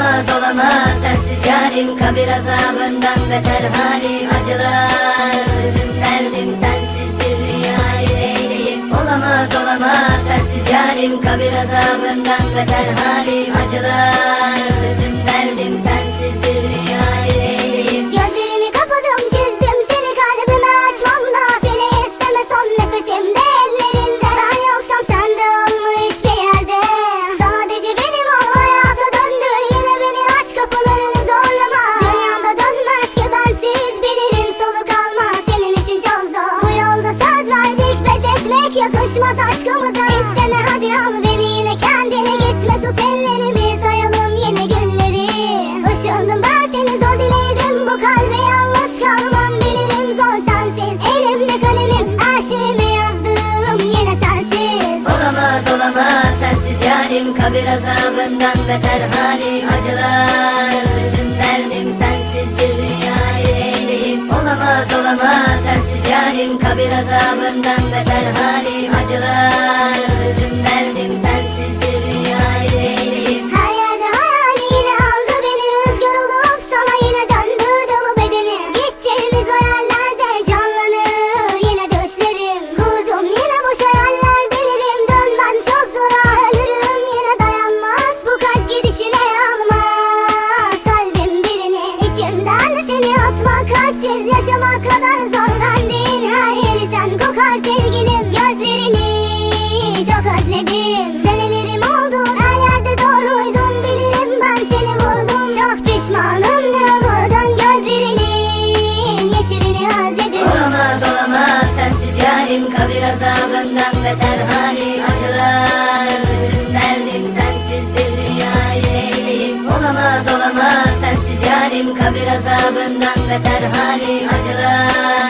Olamaz olamaz. Sensiz yarim kabir azabından beter halim acılar. Bütün derdim sensiz bir dünyayı eyleyip Olamaz olamaz. Sensiz yarim kabir azabından beter halim acılar. Bütün derdim kapılarını zorlama. Dünyamda dönmez ki bensiz bilirim soluk almaz. Senin için çok zor. Bu yolda söz verdik pes yakışmaz aşkımıza. İsteme hadi al beni yine kendine gitme. Tut ellerimi sayalım yine günleri. Işındım ben seni zor diledim. Bu kalbe yalnız kalmam bilirim. Zor sensiz. Elimde kalemim her şeyimi yazdım yine sensiz. Olamaz olamaz. Sensiz yarim kabir azabından beter halim acılar yarim kabir azabından beter halim acılar. Bütün derdim sensiz bir dünyayı eyleyip Her yerde hayal yine aldı beni rüzgar olup sana yine döndürdü bu bedeni. Gittiğimiz o yerlerde canlanır yine düşlerim Kurdum yine boş hayaller bilirim dönmem çok zor ölürüm yine dayanmaz. Bu kalp gidişine almaz. Kalbim birini İçimden seni atmak kalpsiz yaşamak özledim Senelerim oldu. Her yerde doğruydum bilirim ben seni vurdum. Çok pişmanım ne olur dön gözlerinin yeşilini özledim. Olamaz olamaz sensiz yarim. Kabir azabından beter halim acılar. Bütün derdim sensiz bir dünyayı eyleyip Olamaz olamaz sensiz yarim. Kabir azabından beter halim acılar